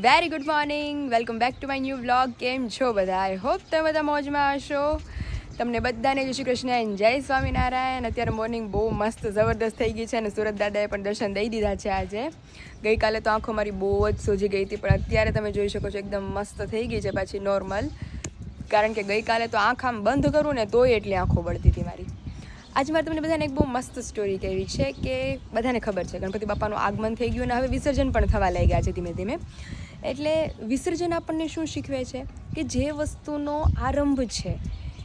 Very good morning. Welcome back to my new vlog. કેમ છો બધા? આઈ હોપ તમે બધા મોજમાં હશો. તમને બધાને જય શ્રી કૃષ્ણ and જય સ્વામિનારાયણ. અત્યારે મોર્નિંગ બહુ મસ્ત જબરદસ્ત થઈ ગઈ છે અને સુરત દાદાએ પણ દર્શન દઈ દીધા છે આજે. ગઈકાલે તો આંખો મારી બહુ જ સોજી ગઈ હતી, પણ અત્યારે તમે જોઈ શકો છો એકદમ મસ્ત થઈ ગઈ છે પાછી નોર્મલ. કારણ કે ગઈકાલે તો આંખ આમ બંધ કરું ને તોય એટલી આંખો બળતી હતી મારી. આજે મારે તમને બધાને એક બહુ મસ્ત સ્ટોરી કહેવી છે કે બધાને ખબર છે. ગણપતિ બાપાનું આગમન થઈ ગયું અને હવે વિસર્જન પણ થવા લાગ્યા છે ધીમે ધીમે. એટલે વિસર્જન આપણને શું શીખવે છે? કે જે વસ્તુનો આરંભ છે,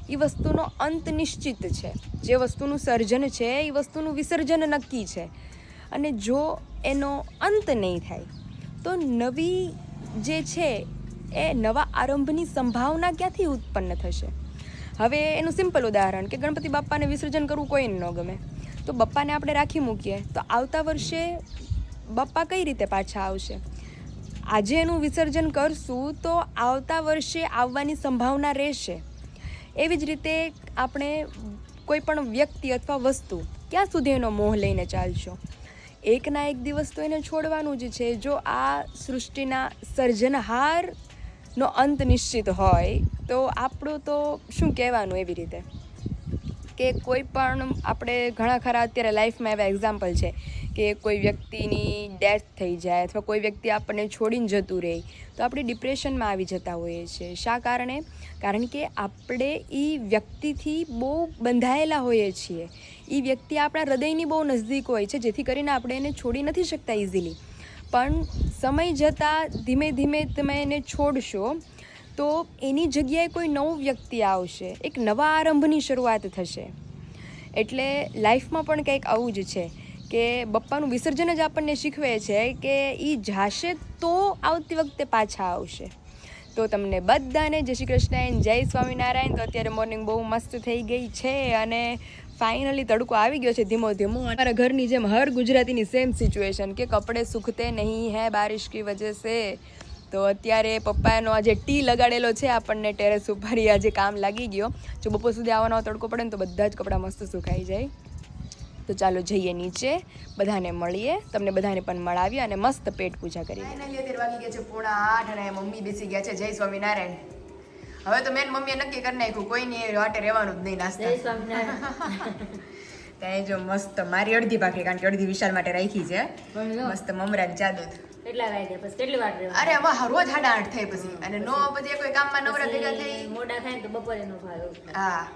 એ વસ્તુનો અંત નિશ્ચિત છે. જે વસ્તુનું સર્જન છે, એ વસ્તુનું વિસર્જન નક્કી છે. અને જો એનો અંત નહીં થાય, તો નવી જે છે, એ નવા આરંભની સંભાવના ક્યાંથી ઉત્પન્ન થશે? હવે એનું સિમ્પલ ઉદાહરણ કે ગણપતિ બાપ્પાને વિસર્જન કરવું કોઈને ન ગમે. તો બપ્પાને આપણે રાખી મૂકીએ. તો આવતા વર્ષે બપ્પા કઈ રીતે પાછા આવશે? આજે એનું વિસર્જન કરશું તો આવતા વર્ષે આવવાની સંભાવના રહેશે. એવી જ રીતે આપણે કોઈ પણ વ્યક્તિ અથવા વસ્તુ ક્યાં સુધી એનો મોહ લઈને ચાલશો? એકના એક દિવસ તો એને છોડવાનું જ છે. જો આ સૃષ્ટિના સર્જનહારનો અંત નિશ્ચિત હોય, તો આપણું તો શું કહેવાનું એવી રીતે? કે કોઈ પણ આપણે ઘણા ખરા અત્યારે લાઈફમાં એવા એક્ઝામ્પલ છે કે કોઈ વ્યક્તિની ડેથ થઈ જાય અથવા કોઈ વ્યક્તિ આપણને છોડીને જતું રહે, તો આપણે ડિપ્રેશનમાં આવી જતા હોઈએ છીએ. શા કારણે? કારણ કે આપણે એ વ્યક્તિથી બહુ બંધાયેલા હોઈએ છીએ. એ વ્યક્તિ આપણા હૃદયની બહુ નજદીક હોય છે, જેથી કરીને આપણે એને છોડી નથી શકતા ઇઝીલી પણ સમય જતાં ધીમે ધીમે તમે એને છોડશો, તો એની જગ્યાએ કોઈ નવું વ્યક્તિ આવશે. એક નવા આરંભની શરૂઆત થશે. એટલે લાઈફમાં પણ કંઈક આવું જ છે કે બપ્પાનું વિસર્જન જ આપણને શીખવે છે કે એ જાશે તો આવતી વખતે પાછા આવશે. તો તમને બધાને જય શ્રી કૃષ્ણ, જય સ્વામિનારાયણ. તો અત્યારે મોર્નિંગ બહુ મસ્ત થઈ ગઈ છે અને ફાઇનલી તડકો આવી ગયો છે ધીમો ધીમો. અમારા ઘરની જેમ હર ગુજરાતીની સેમ સિચ્યુએશન કે કપડે સુખતે નહીં હે બારિશ કી વજહ સે. તો અત્યારે પપ્પાનો આજે ટી લગાડેલો છે, આપણને ટેરેસ ઉપર આજે કામ લાગી ગયો. જો બપોર સુધી આવવાનો તડકો પડે ને તો બધા જ કપડાં મસ્ત સુકાઈ જાય. તો ચાલો જઈએ નીચે, બધાને મળીએ. તમને બધાને પણ મળાવીએ અને મસ્ત પેટ પૂજા કરીએ. અત્યારે પોણા આઠ અને મમ્મી બેસી ગયા છે જય સ્વામિનારાયણ. હવે તો મેન મમ્મીએ નક્કી કરી નાખ્યું કોઈની વાટે રહેવાનું જ નહીં નાસ્તા. ત્યાં જો મસ્ત મારી અડધી ભાખરી કારણ કે અડધી વિશાલ માટે રાખી છે. મસ્ત મમરા ને જાદુ. કેટલા વાગ્યા પછી? કેટલી વાર અરે રોજ સાડા આઠ થાય પછી. અને નો પછી કોઈ કામમાં નવરા ભેગા થઈ. મોડા થાય તો બપોરે નો ભાવે. હા.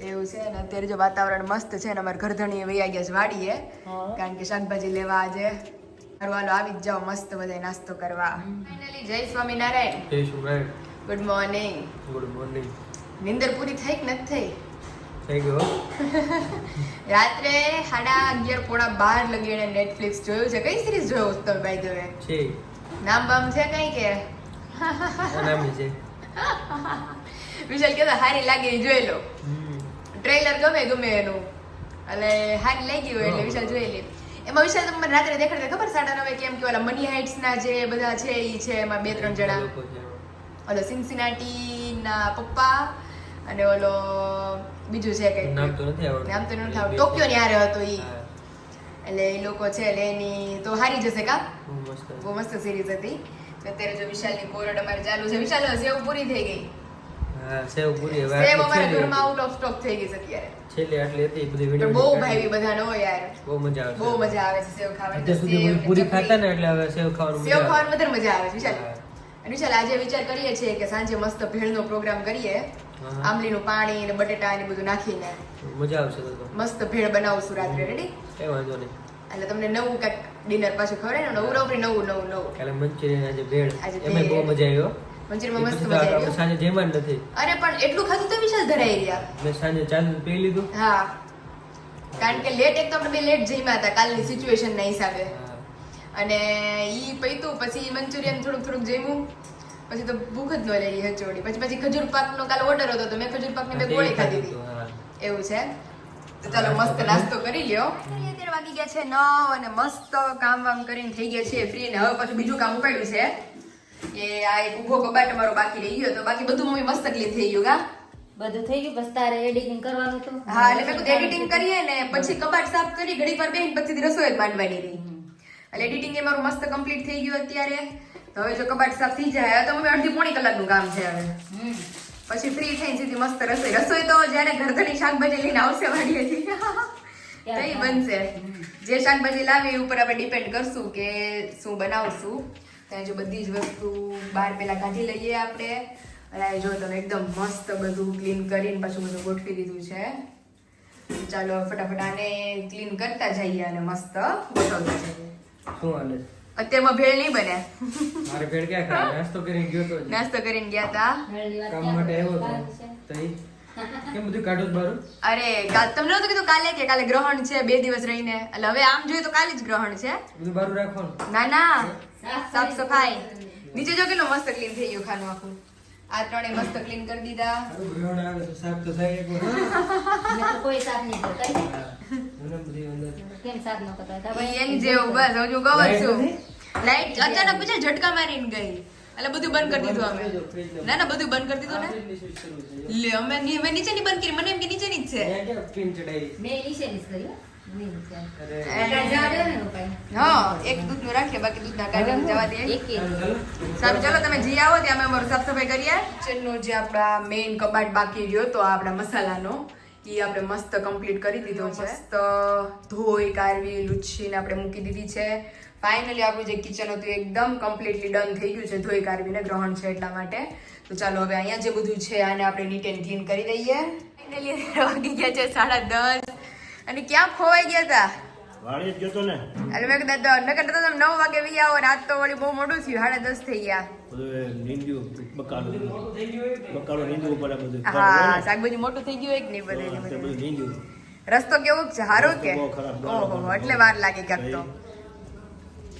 એવું છે ને અત્યારે જો વાતાવરણ મસ્ત છે ને અમારે ઘરધણીએ વૈયા ગયા છે વાડીએ. કારણ કે શાકભાજી લેવા આજે. હાલો આવી જ જાઓ મસ્ત બધા નાસ્તો કરવા. જય સ્વામિનારાયણ. જય શુક્રાય ગુડ મોર્નિંગ ગુડ મોર્નિંગ નિંદર પૂરી થઈ કે નથી થઈ? થઈ ગયો રાત્રે સાડા અગિયાર પોણા બાર લગીને નેટફ્લિક્સ જોયું છે. કઈ સિરીઝ જોયો તમે બાય ધ વે છે. નામ બામ છે કઈ કે? અનામી છે. વિશાલ કહેતા હારી લાગે જોઈ લો. ટ્રેલર ગમે ગમે એનું. એટલે હારી લાગી હોય એટલે વિશાલ જોઈ લે. એમાં વિશાલ તમને રાત્રે દેખાડતા ખબર? સાડા નવે કેમ કે ઓલા મની હાઇટ્સ ના જે બધા છે એ છે એમાં બે ત્રણ જણા. ઓલો સિન્સિનાટી ના પપ્પા અને ઓલો બીજું છે કઈ. નામ તો નથી આવડતું. નામ તો નથી આવડતું. ટોક્યો ની આરે હતો ઈ. એટલે એ લોકો છે એટલે એની તો હારી જશે કા? બહુ મસ્ત. સિરીઝ હતી. અત્યારે જો વિશાલની કોરડ અમારે ચાલુ છે. વિશાલ સેવ પૂરી થઈ ગઈ. હા સેવ પૂરી. હવે સેવ અમારા ઘરમાં આઉટ ઓફ સ્ટોક થઈ ગઈ છે અત્યારે. છેલ્લે આટલી હતી બધી તો બહુ ભાઈ ભાવી બધાને યાર. બહુ મજા આવે બહુ મજા આવે છે સેવ ખાવાની. ને પૂરી ખાતા ને એટલે હવે સેવ ખાવાનું સેવ આવે. વધારે મજા આવે છે વિશાલ. અને વિશાલ આજે વિચાર કરીએ છીએ કે સાંજે મસ્ત ભેળનો પ્રોગ્રામ કરીએ. હા. આંબલીનું પાણી ને બટેટા ને બધું નાખીને. મજા આવશે તો મસ્ત ભેળ બનાવશું રાત્રે રેડી કઈ વાંધો નહીં. એટલે તમને નવું કાંઈક ડિનર પાછું ખવડાય ને ઉરવરી નવું નવું નવું. કાલે મંચુરિયન આજે ભેળ. એમાં બહુ મજા આવ્યો મંચુરિયનમાં મસ્ત મજા આવી સાંજે જેમાં નથી. અરે પણ એટલું ખાધું તો વિશાલ ધરાઈ રહ્યા. મેં સાંજે ચાલુ પી લીધું. હા. કારણ કે લેટ એક તો આપણે બે લેટ જમ્યા હતા કાલની સિચ્યુએશન ના હિસાબે. અને ઈ પૈતું પછી મંચુરિયન થોડુંક થોડુંક જમ્યું. પછી તો ભૂખ જ ન લેલી હચોડી પછી પછી ખજૂર પાકનો કાલ ઓર્ડર હતો તો મેં ખજૂર પાકની બે ગોળી ખાધી હતી. એવું છે? તો ચાલો મસ્ત નાસ્તો કરી લ્યો. અત્યારે વાગી ગયા છે નવ અને મસ્ત કામ વામ કરીને થઈ ગયા છે ફ્રી ને. હવે પછી બીજું કામ ઉપાડ્યું છે. કે આ એક ઊભો કબાટ અમારો બાકી રહી ગયો તો બાકી બધું મમ્મી મસ્ત ક્લીન થઈ ગયું ગા બધું થઈ ગયું? બસ તારે એડિટિંગ કરવાનું હતું? હા એટલે મેં કીધું એડિટિંગ કરીએ ને પછી કબાટ સાફ કરી ઘડી પર બેહીને પછી રસોઈ જ માંડવાની રહી એટલે એડિટિંગ એ મારું મસ્ત કમ્પ્લીટ થઈ ગયું અત્યારે. તો હવે જો કબાટ સાફ થઈ જાય તો હવે અડધી પોણી કલાકનું કામ છે હવે. પછી ફ્રી થઈ સીધી મસ્ત રસોઈ. રસોઈ તો જ્યારે ઘરધણી શાકભાજી લઈને આવશે વાડીએથી. તો ઈ બનશે. જે શાકભાજી લાવી એ ઉપર આપણે ડિપેન્ડ કરશું કે શું બનાવશું. ત્યાં જો બધી જ વસ્તુ બહાર પેલા કાઢી લઈએ આપણે. અને જો તમે એકદમ મસ્ત બધું ક્લીન કરીને પાછું બધું ગોઠવી દીધું છે. ચાલો ફટાફટ આને ક્લીન કરતા જઈએ અને મસ્ત ગોઠવતા જઈએ. શું હાલે? અત્યારમાં ભેળ નહીં બને. મારે ભેળ ક્યાં ખાય નાસ્તો કરીને ગયો તો નાસ્તો કરીને ગયા હતા કામ માટે આવ્યો? તો. તઈ? કેમ બધું કાઢું બારું? અરે કાલ તમને નહોતું કીધું કાલે કે કાલે ગ્રહણ છે બે દિવસ રહીને. એટલે હવે આમ જોઈએ તો કાલે જ ગ્રહણ છે. બધું બારું રાખવાનું? ના ના. સાફ સાફ સફાઈ. નીચે જો કેટલું મસ્ત ક્લીન થઈ ગયું ખાનું આખું. આ ત્રણે મસ્ત ક્લીન કરી દીધા. ગ્રહણ આવે તો સાફ તો થાય તો કોઈ સાફ નહીં કરતા. કેમ સાફ ન કરતા એની જેવું બસ હજુ કહું છું લાઈટ અચાનક પછી ઝટકા મારીને ગઈ. એટલે બધું બંધ કરી દીધું અમે ના ના બધું બંધ કરી દીધું ને? લે અમે ની- મેં નીચેની બંધ કરી મને એમ કે નીચેની જ છે. મેં ને એક દૂધનું રાખીએ બાકી દૂધના કાઢીને જવા દે. સારું ચલો તમે જી આવો ત્યાં અમે અમારું સાફ સફાઈ કરીએ. કિચનનો જે આપણા મેઇન કબાટ બાકી રહ્યો તો આપણા મસાલાનો. એ આપણે મસ્ત કમ્પ્લીટ કરી દીધો છે. મસ્ત ધોઈ કારવી લૂછીને આપણે મૂકી દીધી છે. ફાઇનલી આપણું જે કિચન હતું એકદમ કમ્પ્લીટલી ડન થઈ ગયું છે ધોઈ કારવીને ગ્રહણ છે એટલા માટે. તો ચાલો હવે અહીંયા જે બધું છે આને આપણે નીટ એન્ડ ક્લીન કરી દઈએ. ફાઇનલી વાગી ગયા છે સાડા દસ. અને ક્યાં ખોવાઈ ગયા હતા વાળી જ ગયો ને. મેં કીધું નકર તો તમે નવ વાગે વી આવો રાત તો વળી બહુ મોડું થયું 10:30 થઈ ગયા. બધું નીંદ્યું બકાલું બકાલું નીંદ્યું ઉપર બધું. હા શાકભાજી મોટું થઈ ગયું એક નહીં બધે બધું. નીંદ્યું રસ્તો કેવો છે? સારો કે? ઓહો એટલે વાર લાગી કરતો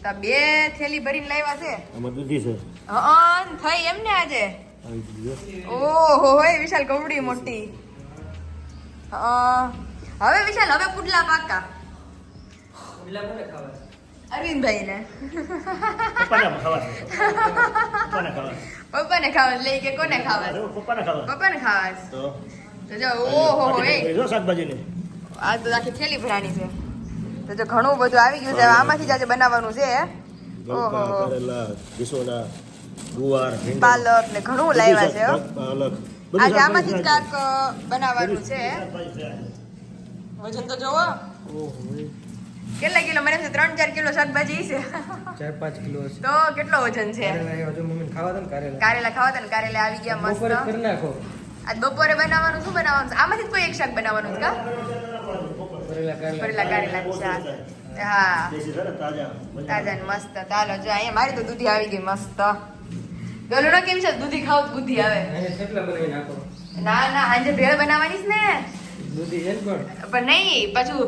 તો. બે થેલી ભરીને લાવ્યા છે? આમાં દૂધી છે. હા થઈ એમ ને આજે. ઓહો હોય વિશાલ કવડી મોટી. હા હવે વિશાલ હવે પુડલા પાકા. એટલા કોને ખાવા છે? અરવિંદભાઈ ને પપ્પાને ખાવા પપ્પાને ખાવા પપ્પાને ખાવા લઈ કે કોને ખાવા પપ્પાને ખાવા. પપ્પાને ખાવા તો તો જો ઓહો હો એ જો શાકભાજીને આ તો આખી થેલી ભરાણી છે તો જો ઘણું બધું આવી ગયું છે આમાંથી જ આજે બનાવવાનું છે ઓહો કરેલા ગુવાર પાલક ને ઘણું લાવ્યા છે હો. પાલક આજે આમાંથી જ શાકભાજી કાંક બનાવવાનું છે છે. વજન તો જોવો કેટલા કિલો? મને છે ત્રણ ચાર કિલો શાકભાજી છે. ચાર પાંચ કિલો છે તો કેટલો વજન છે? કારેલા તો ખાવા દો ને કારેલા. કારેલા ખાવા હતા કારેલા આવી ગયા મસ્ત. બપોરે કરી નાખો. આજ બપોરે બનાવવાનું શું બનાવવાનું છે? આમાંથી કોઈ એક શાક બનાવવાનું કા? ભરેલા કારેલા. શાક. હા. તાજા ને મસ્ત. ચાલો જો અહીંયા મારી તો દૂધી આવી ગઈ મસ્ત. ગલું ના કેમ છે? દૂધી ખાવ દૂધી આવે. ના ના આજે ભેળ બનાવવાની છે ને. દૂધી છે પણ? પણ નહીં પાછું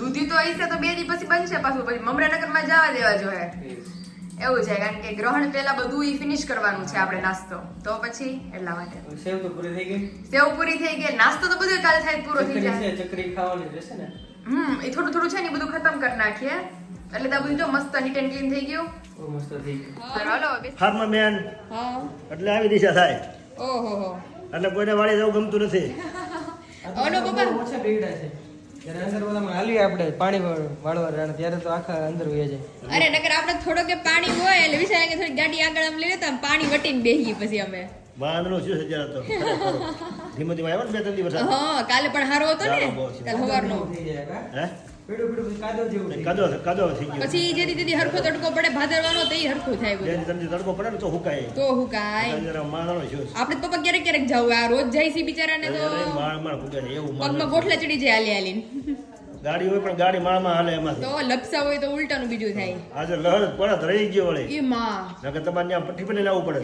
દૂધી તો હશે તો બે દિવસ પછી બનશે પાછું. પછી મમરાનગરમાં જવા દેવા જોઈએ એવું છે કારણ કે ગ્રહણ પહેલા બધું ઈ ફિનિશ કરવાનું છે આપણે નાસ્તો. તો પછી એટલા માટે. સેવ તો પૂરી થઈ ગઈ? સેવ પૂરી થઈ ગઈ. નાસ્તો તો બધું કાલે થાય પૂરો થઈ જાય. ચકરી ખાવાની રહેશે ને? હમ એ થોડું થોડું છે ને બધું ખતમ કરી નાખીએ. એટલે તો બધું જો મસ્ત નીટ એન્ડ ક્લીન થઈ ગયું. મસ્ત થઈ ગયું. ફાર્મમાં મેન. હા. એટલે આવી દિશા થાય. ઓહો. હો એટલે કોઈને વાળી જવું ગમતું નથી. આ ઓનો તો પપ્પા. બહુ ઓછા બેગડા છે. જ્યારે અંદર ઓલામાં હાલીએ આપણે પાણી વાળવા રાણ ત્યારે તો આખા અંદર વહી જાય. અરે નકર આપણે થોડોક કે પાણી હોય એટલે વિચાર કે થોડી ગાડી આગળ આમ લઈ લેતા પાણી વટીને બેહી પછી અમે. વાંદરો શું છે જ્યારે ધીમે ધીમે આવ્યો ને બે ત્રણ દિવસ. હા કાલે પણ હારો હતો ને. કાલે સવારનો? હે? પીળું પીળું કાદવ જેવું થઈ કાદો કાદો થઈ ગયો. પછી જેથી તેથી હરખો તડકો પડે ભાદરવાનો તો ઈ થાય બધું. તડકો પડે ને તો હુકાય. તો હું કાંઈ જરા માણસ શું છે? આપણે તો પપ્પા ક્યારેક ક્યારેક જવું આ રોજ જાય છે બિચારાને તો અરે માણ માણ ફૂગે છે, એવું માણ પગમાં ગોઠલા ચડી જાય હાલી હાલીને. ગાડી હોય પણ ગાડી માળમાં હાલે એમાં તો લપસા હોય તો ઉલટાનું બીજું થાય. આજે લહેર પડત રહી ગયો વળી. એ માં. નકર તમારે ત્યાં પટ્ટી પર લાવવું પડે.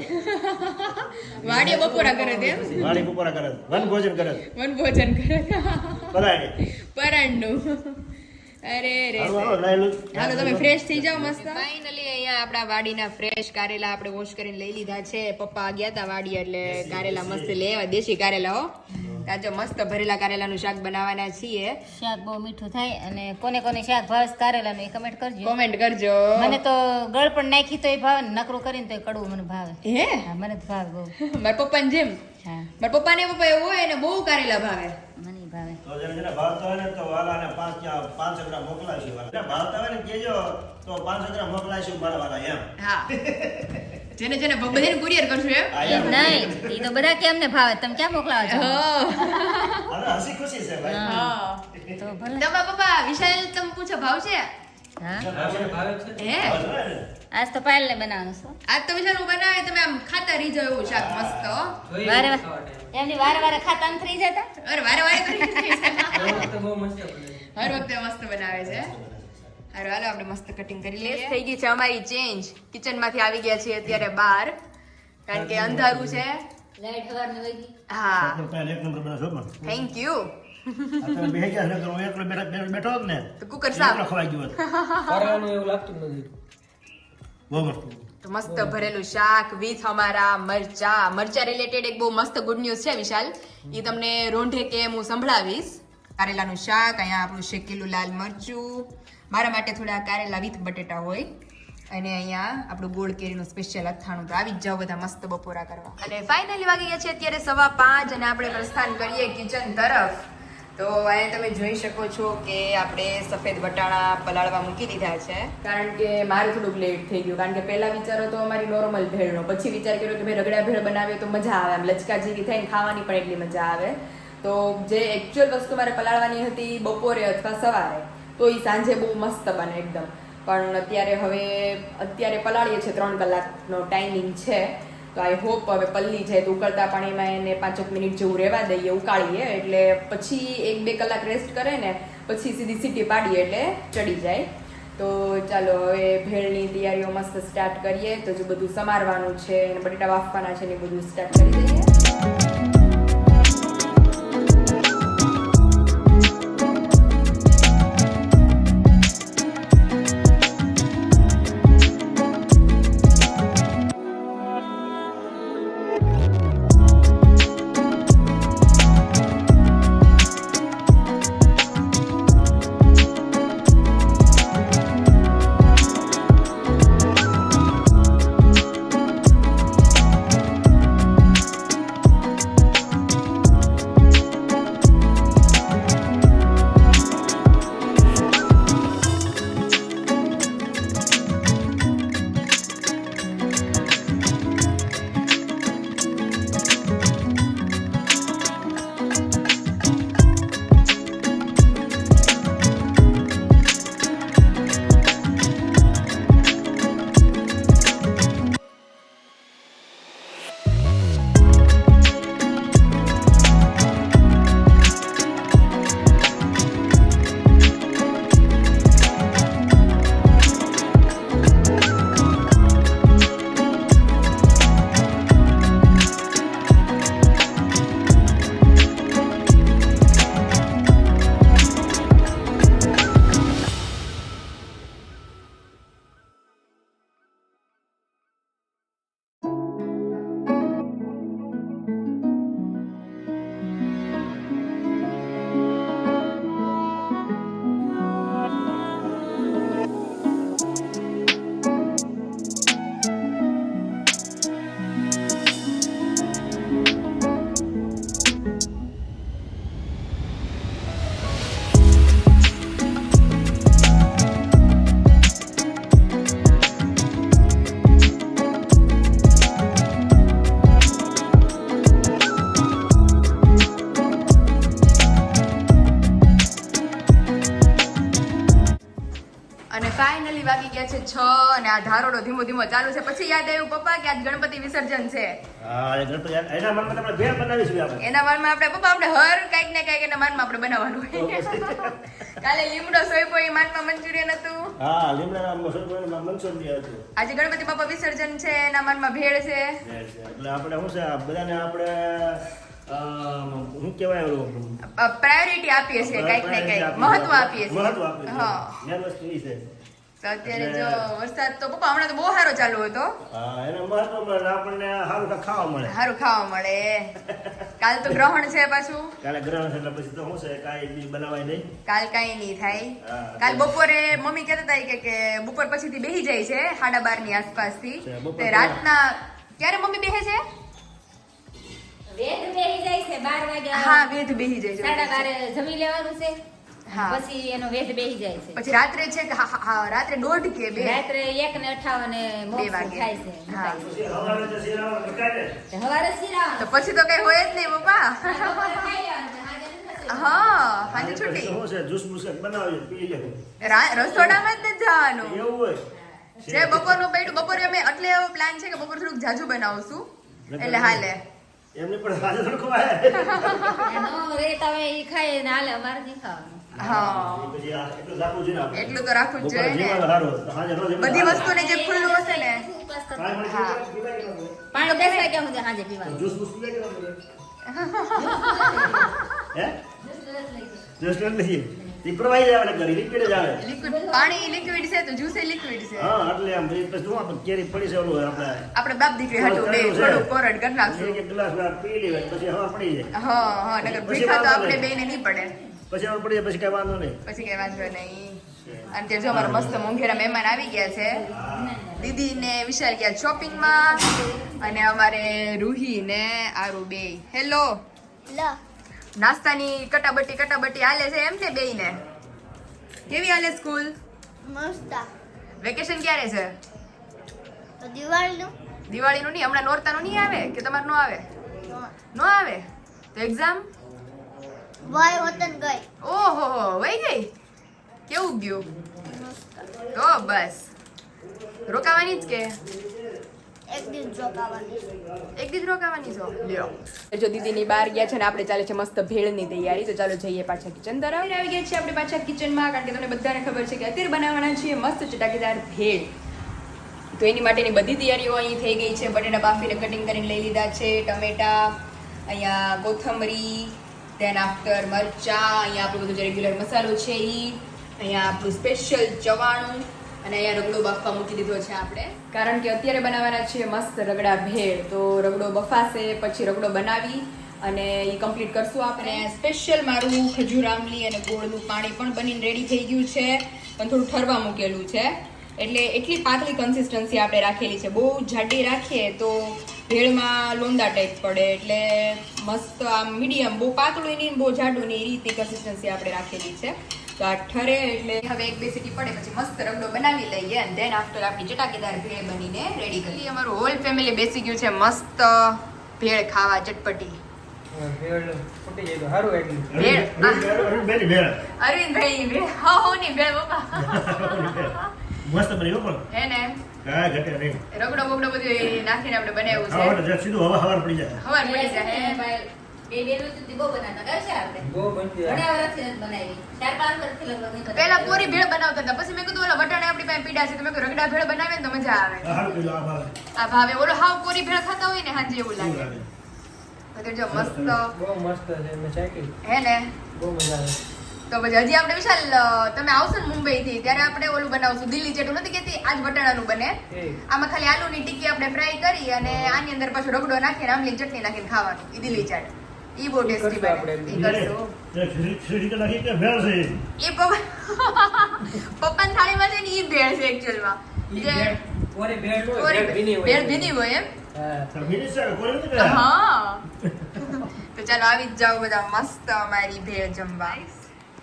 વાડીએ બપોરા કરે તેમ વાડી બપોરા કરે વન ભોજન કરે વન ભોજન કરે પરાયણે પરાંડનું અરે રે હાલો, તમે ફ્રેશ થઈ જાઓ મસ્ત. ફાઇનલી અહીંયા આપણા વાડીના ફ્રેશ કારેલા આપણે વોશ કરીને લઈ લીધા છે. પપ્પા ગયા હતા વાડી એટલે કારેલા મસ્ત લેવા દેશી કારેલા હો. આજે મસ્ત ભરેલા કારેલાનું શાક બનાવવાના છીએ. શાક બહુ મીઠું થાય અને કોને કોને શાક ભાવે કારેલાનું એ કમેન્ટ કરજો. કોમેન્ટ કરજો. મને તો ગળ પણ નાખી તો ભાવે ને નકરું કરીને તો કડવું મને ભાવે. હે? મને તો ભાવે બહુ. મારા પપ્પાને જેમ. હા. મારા પપ્પાને પપ્પા એવું હોય એને બહુ કારેલા ભાવે. ભાવે તો જેને જેને ભાવતા હોય ને તો વાલાને પાંચ પાંચ ગ્રામ મોકલાશું જેને ભાવતા હોય ને કેજો તો પાંચસો ગ્રામ મોકલાશું મારા વાલા એમ. હા. જેને જેને બધાને કુરિયર કરશું એમ. નહીં એ તો બધા કેમ ને ભાવે? તમે ક્યાં મોકલાવો છો? અરે હસી ખુશી છે ભાઈ. હા. તો ભલે. તમારા પપ્પા વિશાલ તમે પૂછો ભાવ છે? હા. ભાવે છે હે? આજ તો પાયલ ને બનાવવાનું છે. આજ તો વિશાલ હું બનાવે તમે આમ ખાતા રહી જાવ એવું શાક મસ્ત. વારે. એમની વારે વારે ખાતા થઈ જતા? અરે વારે વારે. હર વખતે મસ્ત બનાવે છે. હારું હાલો આપણે મસ્ત કટિંગ કરી લઈએ. થઈ ગઈ છે અમારી ચેન્જ કિચનમાંથી આવી ગયા છીએ અત્યારે બહાર. કારણ કે અંધારું છે. લાઈટ સવારની વહી હા. એક નંબર બનાવશો પણ. થેન્ક યુ બેઠા- ને. કુકર સાફ. ખવાઈ ગયો એવું લાગતું નથી. બહુ મસ્ત તો મસ્ત ભરેલું શાક વિથ અમારા મરચા. મરચા રિલેટેડ એક બહુ મસ્ત ગુડ ન્યૂઝ છે વિશાલ. એ તમને રોંઢે કે હું સંભળાવીશ. કારેલાનું શાક અહીંયા આપણું શેકેલું લાલ મરચું. મારા માટે થોડા કારેલા વિથ બટેટા હોય. અને અહીંયા આપણું ગોળ કેરીનું સ્પેશિયલ અથાણું. તો આવી જ જાઓ બધા મસ્ત બપોરા કરવા. અને ફાઇનલી વાગી ગયા છે અત્યારે સવા પાંચ અને આપણે પ્રસ્થાન કરીએ કિચન તરફ. તો અહીંયા તમે જોઈ શકો છો કે આપણે સફેદ વટાણા પલાળવા મૂકી દીધા છે. કારણ કે મારે થોડુંક લેટ થઈ ગયું. કારણ કે પહેલા વિચારો તો અમારી નોર્મલ ભેળનો. પછી વિચાર કર્યો કે ભાઈ રગડા ભેળ બનાવીએ તો મજા આવે. આમ લચકા જેવી થાય ને ખાવાની પણ એટલી મજા આવે. તો જે એકચ્યુઅલ વસ્તુ મારે પલાળવાની હતી બપોરે અથવા સવારે, તો એ સાંજે બહુ મસ્ત બને એકદમ. પણ અત્યારે હવે, અત્યારે પલાળીએ છીએ ત્રણ કલાકનો ટાઈમિંગ છે. તો આઈ હોપ હવે પલ્લી જાય તો ઉકળતા પાણીમાં એને પાંચેક મિનિટ જેવું રહેવા દઈએ, ઉકાળીએ, એટલે પછી એક બે કલાક રેસ્ટ કરે ને, પછી સીધી સીટી પાડીએ એટલે ચડી જાય. તો ચાલો હવે ભેળની તૈયારીઓ મસ્ત સ્ટાર્ટ કરીએ. તો જો બધું સમારવાનું છે અને બટેટા બાફવાના છે ને બધું સ્ટાર્ટ કરી દઈએ. અને ફાઇનલી વાગી ગયા છે છ અને આ ધારોડો ધીમો ધીમો ચાલુ છે. પછી યાદ આવ્યું પપ્પા કે આજ ગણપતિ વિસર્જન છે. એના મનમાં આપણે પપ્પા આપણે હર કંઈક ને કંઈક એના માનમાં આપણે બનાવવાનું કાલે લીમડો સોયપો એ માનમાં મંચુરિયન હતું. હા લીમડાના મસોલ મનસુર હતું. આજે ગણપતિ બાપા વિસર્જન છે એના માનમાં ભેળ છે. એટલે આપણે શું છે બધાને આપણે શું કહેવાય ઓલું પ્રાયોરિટી આપીએ છીએ કંઈક ને કંઈક. મહત્વ આપીએ છીએ. મહત્વ આપીએ. હા. મેન વસ્તુ એ છે. તો અત્યારે જો વરસાદ તો પપ્પા હમણાં તો બહુ સારો ચાલુ હતો. હા એને મહત્વ મળે આપણને સારું ખાવા મળે. સારું ખાવા મળે. કાલ તો ગ્રહણ છે પાછું. કાલે ગ્રહણ છે એટલે પછી તો શું છે કાંઈ બી બનાવાય નહીં. કાલ કાઈ નહીં થાય. કાલ બપોરે મમ્મી કહેતા હતા કે કે બપોર પછીથી બેહી જાય છે સાડા બારની આસપાસથી રાતના ક્યારે મમ્મી બેહે છે? વેદ બેહી જાય છે બાર વાગ્યા હા વેદ બેહી જાય સાડા છે બારે જમી લેવાનું છે હા. પછી એનો વેદ બેહી જાય છે પછી રાત્રે છે કે હા, હા, હા, રાત્રે દોઢ કે બે રાત્રે એક ને અઠાવને બે વાગે. થાય છે હા. ને, હવારે. તો પછી તો કઈ હોય જ નહીં પપ્પા. હા સાંજે પછી છુટ્ટી શું છે જ્યુસ બુસ બનાવીએ, પી લેવું. રસોડામાં જ નથી જવાનું એવું હોય જે બપોરનું બપોરે અમે એટલે એવો પ્લાન છે કે બપોર થોડુંક જાજુ બનાવશું એટલે હાલે એમની પણ થોડું ખવાય એનો રેટ હવે ઈ ખાય ને હાલે અમારે નહીં ખાવાનું. એટલું તો રાખવું જ જોઈએ ન. બધી સારું. વસ્તુને જે ખુલ્લું હશે ને. કે પાણી દસ વાગ્યા સાંજે પીવાનું. જ્યુસ બુસ કે હે? જ્યુસ નથી લઈએ. ઈ આવે એટલે લિક્વિડ જ આવે. લિક્વિડ પાણી લિક્વિડ છે તો જ્યુસ લિક્વિડ છે. હા, એટલે આમ પછી શું આપણે કેરી પડી છે ઓલું આપણે? આપણે બાપ દીકરી હાટું બે થોડું કોરડ કરી નાખશું. એક ગ્લાસ પી લેવાય, પછી હવા પડી જાય. હા હા નકર ભીખા તો આપણે નહીં. બેને નહીં પડે. પછી હવા પડી જાય પછી કઈ વાંધો નહીં. પછી કઈ વાંધો નહીં. અને તે જો અમારા મસ્ત મોંઘેરા મહેમાન આવી ગયા છે. દીદી ને વિશાલ ગયા શોપિંગમાં અને અમારે રૂહી ને આરુ બે હેલો નાસ્તાની કટાબટી કટાબટી હાલે છે એમ ને બેયને? કેવી હાલે સ્કૂલ? મસ્ત વેકેશન ક્યારે છે? તો દિવાળીનું. દિવાળીનું નહીં હમણાં નોરતાનું નહીં આવે કે તમારે નો આવે? નો આવે. તો એક્ઝામ વાય વતન ગઈ. ઓહો હો વઈ ગઈ? કેવું ગયું? તો બસ. રોકાવાની જ કે? એક દિવસ રોકાવાની છો લ્યો. જો દીદીની બહાર ગયા છે ને આપણે ચાલે છે મસ્ત ભેળની તૈયારી તો ચાલો જઈએ પાછા કિચન તરફ. આવી ગયા છીએ આપણે પાછા કિચનમાં કારણ કે તમને બધાને ખબર છે કે અત્યારે બનાવવાના છીએ મસ્ત ચટાકેદાર ભેળ. તો એની માટેની બધી તૈયારીઓ અહીં થઈ ગઈ છે. બટેટા બાફીને કટિંગ કરીને લઈ લીધા છે ટમેટા અહીંયા કોથમરી દેન આફ્ટર મરચા અહીંયા આપણું બધું જે રેગ્યુલર મસાલો છે એ અહીંયા આપણું સ્પેશિયલ ચવાણું અને અહીંયા રગડો બાફવા મૂકી દીધો છે આપણે. કારણ કે અત્યારે બનાવવાના છીએ મસ્ત રગડા ભેળ. તો રગડો બફાશે, પછી રગડો બનાવી અને એ કમ્પ્લીટ કરશું આપણે. સ્પેશિયલ મારું ખજૂર આમલી અને ગોળનું પાણી પણ બનીને રેડી થઈ ગયું છે. પણ થોડું ઠરવા મૂકેલું છે. એટલે એટલી પાતળી કન્સિસ્ટન્સી આપણે રાખેલી છે. બહુ જાડી રાખીએ તો ભેળમાં લોંદા ટાઈપ પડે. એટલે મસ્ત આમ મીડિયમ બહુ પાતળું નહીં, બહુ જાડું નહીં. એ રીતની કન્સિસ્ટન્સી આપણે રાખેલી છે. તો આ ઠરે એટલે હવે એક બે સીટી પડે પછી મસ્ત રગડો બનાવી લઈએ અને ધેન આફ્ટર આપણી ચટાકેદાર ભેળ બનીને રેડી કરી અમારું હોલ ફેમિલી બેસી ગયું છે મસ્ત ભેળ ખાવા ચટપટી. હો હો. મસ્ત બની પણ. હે ને ઘટે નહીં. રગડો બગડો બધું નાખીને આપણે બનાવ્યું છે. સીધું હવા હવાર પડી જાય. હવાર પડી જાય બે બેનું તો બહુ બનાવતા કરશે આપણે? બહુ બનતી ઘણા વર્ષથી નથી બનાવી. ચાર પાંચ વર્ષથી લગભગ પેલા પૂરી ભેળ બનાવતા હતા. પછી મેં કીધું ઓલા વટાણા આપણી પાસે પીડા છે. તો મેં કીધું રગડા ભેળ બનાવે ને તો મજા આવે. આ ભાવે. ઓલો હાવ પૂરી ભેળ ખાતા હોય ને હાંજે એવું લાગે. લાગે. જો મસ્ત. બહુ મસ્ત. છે મેં ચાખી હે ને? બહુ મજા આવે. તો પછી હજી આપણે વિશાલ તમે આવશો ને મુંબઈ થી ત્યારે આપણે ઓલું બનાવશું. દિલ્હી જેટલું નથી કેતી આજ વટાણાનું બને. આમાં ખાલી આલુની ટીકી આપણે ફ્રાય કરી અને આની અંદર પાછું રગડો નાખીને આમલી ચટણી નાખીને ખાવાનું ઈ દિલ્હી ચાટ. ઈ બહુ ટેસ્ટી બને ઈ કરશું એ? પપ્પા થાળીમાં છે ને ઈ ભેળ છે એકચ્યુઅલમાં જે કોરી ભેળ હોય, ભેળ ભીની હોય. ભેળ ભીની હોય એમ હા. તાર મિનિટ છે કે કોરી નથી ભેળ? હા તો ચાલો આવી જ જાઓ બધા મસ્ત અમારી ભેળ જમવા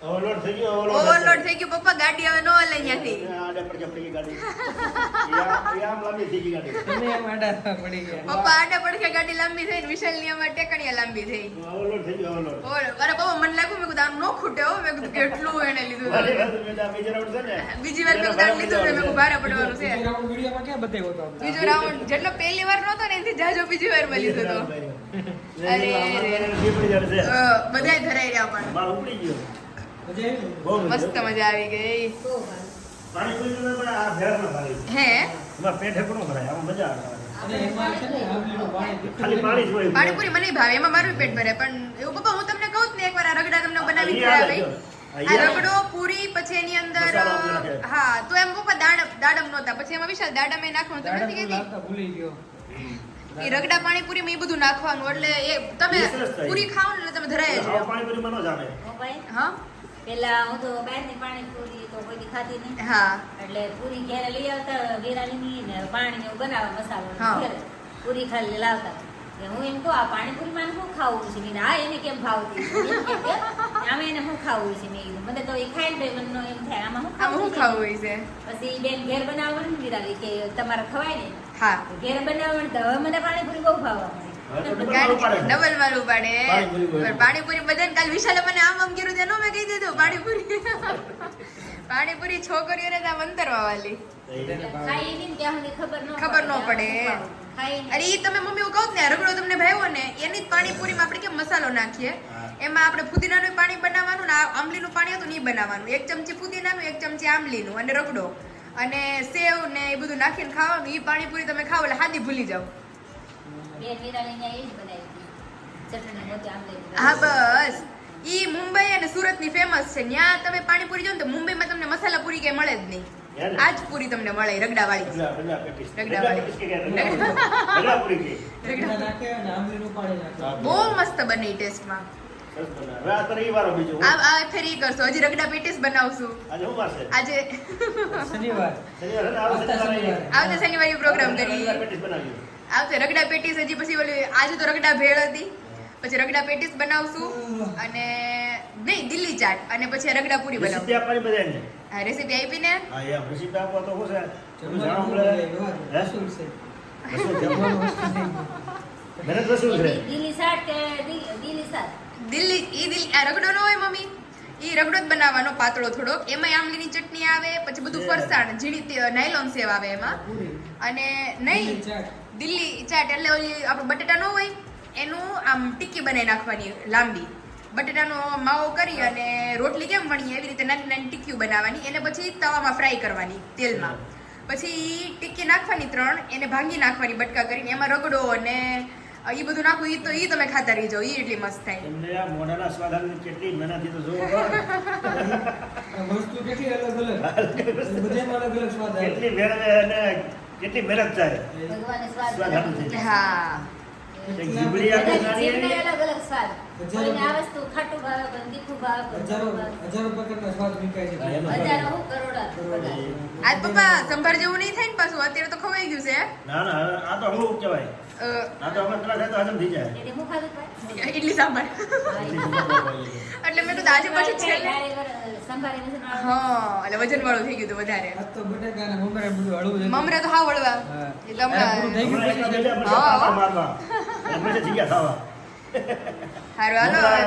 ઓવરલોડ થઈ ગયો ઓવરલોડ ઓવરલોડ થઈ ગયું પપ્પા ગાડી હવે નો હલે ત્યાંથી આડે પર જપડી ગાડી એ આમ- એ આમ લાંબી થઈ ગઈ ગાડી તમે એમ આડા પડી ગયા પપ્પા આડા પડખે ગાડી લાંબી થઈ ને વિશાલની અમાર ટેકણીયા લાંબી થઈ ઓવરલોડ થઈ ગયો ઓવરલોડ ઓર અરે બાબા મને લાગ્યું મેં કીધું આમ નો ખૂટે હો મેં કીધું કેટલું એને લીધું બીજી રાઉન્ડ છે ને બીજી વાર મેં કીધું લીધું મેં કીધું પડવાનું છે બીજી રાઉન્ડ વિડીયોમાં ક્યાં બતાવ્યો હતો બીજો રાઉન્ડ જેટલો પહેલી વાર નહોતો ને એથી જાજો બીજી વારમાં લીધો હતો અરે રે. બધાય ધરાઈ રહ્યા પણ ઉપડી ગયો મસ્ત મજા આવી ગઈ. પાણીપુરી મને ભાવે એમાં મારું પેટ ભરે પણ એવું પપ્પા હું તમને કહું ને એકવાર આ રગડા તમને બનાવી. ભાઈ આ. રગડો પૂરી પછી એની અંદર. હા તો એમ પપ્પા દાડમ દાડમ નહોતા. પછી એમાં વિશાલ દાડમ એ નાખવાનું તમે નથી કહેતી? ભૂલી ગયો. એ રગડા પાણીપુરી માં એ બધું નાખવાનું. એટલે એ તમે પૂરી ખાઓ ને એટલે તમે ધરાય જ આવા રહો. પાણીપુરીમાં ન જામે હા? પેલા હું તો બહારની પાણીપુરી તો કોઈ ખાતી નહીં. હા. એટલે પૂરી ઘેરે લઈ આવતા વિરાલીની ને પાણી ને એવું બનાવવા મસાલો ને ઘેરે. પૂરી ખાલી લાવતા. કે હું એમ કહું આ પાણીપુરી માં શું ખાવું છે? મેં આ એને કેમ કે, આમાં એને શું ખાવું છે? મેં મને તો એ ખાઈ ને મને એમ થાય આમાં શું ખાવું છે? પછી બેન ઘેર બનાવવાનું વિરાલી કે તમારે ખવાય ને? હા. ઘેર બનાવવાનું તો હવે મને પાણીપુરી બહુ ભાવવાનું ડબલ વાળું પાડે. ડબલ વાળું પાડે પાણીપુરી. પણ પાણીપુરી બધાને કાલ વિશાલે મને આમ આમ કર્યું તેનું મેં કહી દીધું પાણીપુરી. પાણીપુરી છોકરીઓને ત્યાં અંતરવા વાલી ખબર ન પડે. અરે ઈ તમે મમ્મી કહો કહું ને રગડો તમને ભાવ્યો ને એની જ પાણીપુરીમાં આપણે કેમ મસાલો નાખીએ? એમાં આપણે ફુદીનાનું પાણી બનાવવાનું ને આમલીનું પાણી હતું ને બનાવવાનું. એક ચમચી ફુદીનાનું એક ચમચી આમલીનું અને રગડો. અને સેવ ને એ બધું નાખીને ખાવાનું એ પાણીપુરી તમે ખાવ એટલે હાદી ભૂલી જાઓ. હા બસ. ઈ મુંબઈ અને સુરતની ફેમસ છે. ત્યાં તમે પાણીપુરી જો ને તો મુંબઈમાં તમને મસાલા પૂરી કે મળે જ નહીં. આજ પૂરી તમને મળે રગડા વાળી રગડા- વાળી. પેટીસ કે કે રગડા- રગડા પૂરી કે. રગડા નાખે અને આંબલીનું પાણી નાખે. બહુ મસ્ત બને ટેસ્ટમાં હજી રગડા પેટીસ બનાવશું. આજે શનિવાર. શનિવારે આવતા શનિવારે. શનિવારે. આવતા શનિવારે પ્રોગ્રામ કરીએ. આવશે રગડા પેટીસ હજી પછી ઓલી આજે તો રગડા ભેળ હતી. પછી રગડા પેટીસ બનાવશું અને નહીં દિલ્હી ચાટ. અને પછી રગડા પૂરી બનાવશું આપવાની બધાને. હા રેસીપી આપીને? હા, યાર, રેસીપી આપો તો. બહુ હે? છે. છે. દિલ્હી કે દિલ્હી શાક દિલ્હી ઈ દિલ્હી આ રગડો ન હોય મમ્મી. ઈ રગડો જ બનાવવાનો પાતળો થોડોક. એમાં આમલીની ચટણી આવે પછી બધું ફરસાણ ઝીણી નાયલોન સેવ આવે એમાં. અને નહીં દિલ્હી ચાટ. એટલે ઓલી આપણું બટેટા ન હોય એનું આમ ટીકી બનાવી નાખવાની લાંબી. બટેટાનો માવો કરી અને રોટલી કેમ વણીએ એવી રીતે નાની નાની ટીક્યું બનાવવાની એને પછી તવામાં ફ્રાય કરવાની તેલમાં. પછી ટિક્કી નાખવાની ત્રણ એને ભાંગી નાખવાની બટકા કરીને એમાં રગડો અને એ બધું નાખો એ તો એ તમે ખાતા રહી જાઓ એ એટલી મસ્ત થાય. તમને આ મોઢાના સ્વાદ કેટલી મહેનતથી તો જોવો વસ્તુ કેટલી અલગ અલગ. બધામાં અલગ અલગ સ્વાદ આવે. કેટલી મહેનત અને કેટલી મહેનત થાય. ભગવાને સ્વાદ સ્વાદ. હા. અલગ અલગ કોઈને આ વસ્તુ ખાટું ભાવે કોઈને તીખું ભાવે હજારો હજારો પ્રકારના સ્વાદ વિકાય છે. હજારો હું કરોડા આજ પપ્પા સંભાર જેવું નહીં થાય ને પાછું? અત્યારે તો ખવાઈ ગયું છે ના ના આ તો હમણાં કહેવાય. એટલે? ઇડલી સાંભાર. મેં તો આજે પછી છેલ્લે. હા એટલે વજન વાળું થઈ ગયું હતું વધારે. મમરા તો હા. વળવા હમણાં. હારું હાલો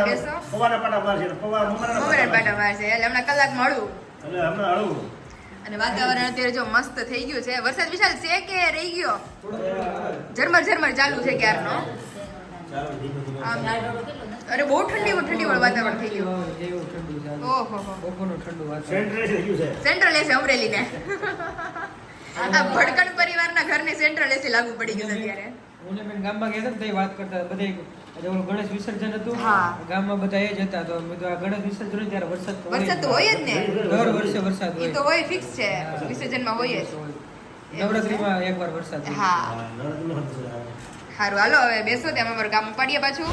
બેસો. પૌવાના પાટા મારશે, પૌવા મમરાના પાટા પાટા મારશે એટલે હમણાં કલાક મળું એટલે હમણાં હળવું. અને વાતાવરણ અત્યારે જો મસ્ત થઈ ગયું છે વરસાદ વિશાલ છે કે રહી ગયો ઝરમર ઝરમર ચાલુ છે ક્યારનો? અરે બહુ ઠંડી ઠંડી વાળું વાતાવરણ થઈ ગયું. ઓહો. સેન્ટ્રલ એસી અમરેલી ને આ ભડકણ પરિવારના ઘરને સેન્ટ્રલ એસી લાગુ પડી ગયું અત્યારે ગામમાં ગયા હતા ને વાત કરતા. બધે આજે ઓલું ગણેશ વિસર્જન હતું. હા. ગામમાં બધા એ જ હતા તો મેં કીધું આ ગણેશ વિસર્જન હોય ત્યારે વરસાદ તો વરસાદ તો હોય જ ને. દર વર્ષે વરસાદ હોય તો હોય. ફિક્સ છે. વિસર્જનમાં હોય જ. નવરાત્રીમાં એકવાર વરસાદ હા. સારું હાલો હવે બેસો ત્યાં અમારું ગામ પાડીએ પાછું.